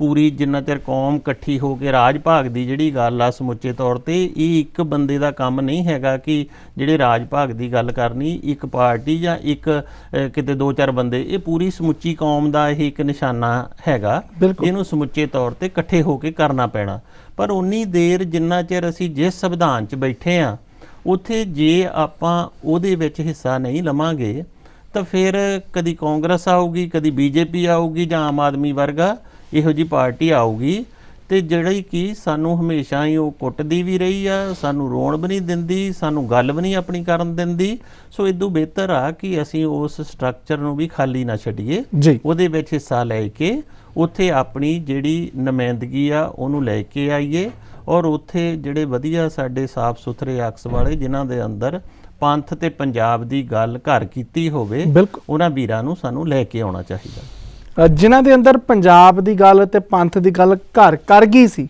ਪੂਰੀ ਜਿੰਨਾ ਚਿਰ ਕੌਮ ਇਕੱਠੀ ਹੋ ਕੇ ਰਾਜ ਭਾਗ ਦੀ ਜਿਹੜੀ ਗੱਲ ਆ ਸਮੁੱਚੇ ਤੌਰ ਤੇ ਇਹ ਇੱਕ ਬੰਦੇ ਦਾ ਕੰਮ ਨਹੀਂ ਹੈਗਾ ਕਿ ਜਿਹੜੇ ਰਾਜ ਭਾਗ ਦੀ ਗੱਲ ਕਰਨੀ ਇੱਕ ਪਾਰਟੀ ਜਾਂ ਇੱਕ ਕਿਤੇ ਦੋ ਚਾਰ ਬੰਦੇ ਇਹ ਪੂਰੀ ਸਮੁੱਚੀ ਕੌਮ ਦਾ ਇਹ ਇੱਕ ਨਿਸ਼ਾਨਾ ਹੈਗਾ। ਇਹਨੂੰ ਸਮੁੱਚੇ ਤੌਰ ਤੇ ਇਕੱਠੇ ਹੋ ਕੇ ਕਰਨਾ ਪੈਣਾ ਪਰ ਉਨੀ ਦੇਰ ਜਿੰਨਾ ਚਿਰ ਅਸੀਂ ਜਿਸ ਸੰਵਿਧਾਨ 'ਚ ਬੈਠੇ ਆ ਉਥੇ ਜੇ ਆਪਾਂ ਉਹਦੇ ਵਿੱਚ ਹਿੱਸਾ ਨਹੀਂ ਲਵਾਂਗੇ ਤਾਂ ਫਿਰ ਕਦੀ ਕਾਂਗਰਸ ਆਊਗੀ ਕਦੀ ਬੀਜੇਪੀ ਆਊਗੀ ਜਾਂ ਆਮ ਆਦਮੀ ਵਰਗਾ ਇਹੋ ਜੀ ਪਾਰਟੀ ਆਊਗੀ ਤੇ ਜਿਹੜੀ ਕਿ ਸਾਨੂੰ ਹਮੇਸ਼ਾ ਹੀ ਉਹ ਕੁੱਟਦੀ ਵੀ ਰਹੀ ਆ ਸਾਨੂੰ ਰੋਣ ਵੀ ਨਹੀਂ ਦਿੰਦੀ ਸਾਨੂੰ ਗੱਲ ਵੀ ਨਹੀਂ ਆਪਣੀ ਕਰਨ ਦਿੰਦੀ। ਸੋ ਇਦੋਂ ਬਿਹਤਰ ਆ ਕਿ ਅਸੀਂ ਉਸ ਸਟਰਕਚਰ ਨੂੰ ਵੀ ਖਾਲੀ ਨਾ ਛੱਡੀਏ ਉਹਦੇ ਵਿੱਚ ਹਿੱਸਾ ਲੈ ਕੇ ਉੱਥੇ ਆਪਣੀ ਜਿਹੜੀ ਨੁਮਾਇੰਦਗੀ ਆ ਉਹਨੂੰ ਲੈ ਕੇ ਆਈਏ ਔਰ ਉੱਥੇ ਜਿਹੜੇ ਵਧੀਆ ਸਾਡੇ ਸਾਫ਼ ਸੁਥਰੇ ਅਕਸ ਵਾਲੇ ਜਿਨ੍ਹਾਂ ਦੇ ਅੰਦਰ ਪੰਥ ਤੇ ਪੰਜਾਬ ਦੀ ਗੱਲ ਘਰ ਕੀਤੀ ਹੋਵੇ ਉਹਨਾਂ ਵੀਰਾਂ ਨੂੰ ਸਾਨੂੰ ਲੈ ਕੇ ਆਉਣਾ ਚਾਹੀਦਾ। ਜਿਨ੍ਹਾਂ ਦੇ ਅੰਦਰ ਪੰਜਾਬ ਦੀ ਗੱਲ ਤੇ ਪੰਥ ਦੀ ਗੱਲ ਘਰ ਕਰ ਗਈ ਸੀ।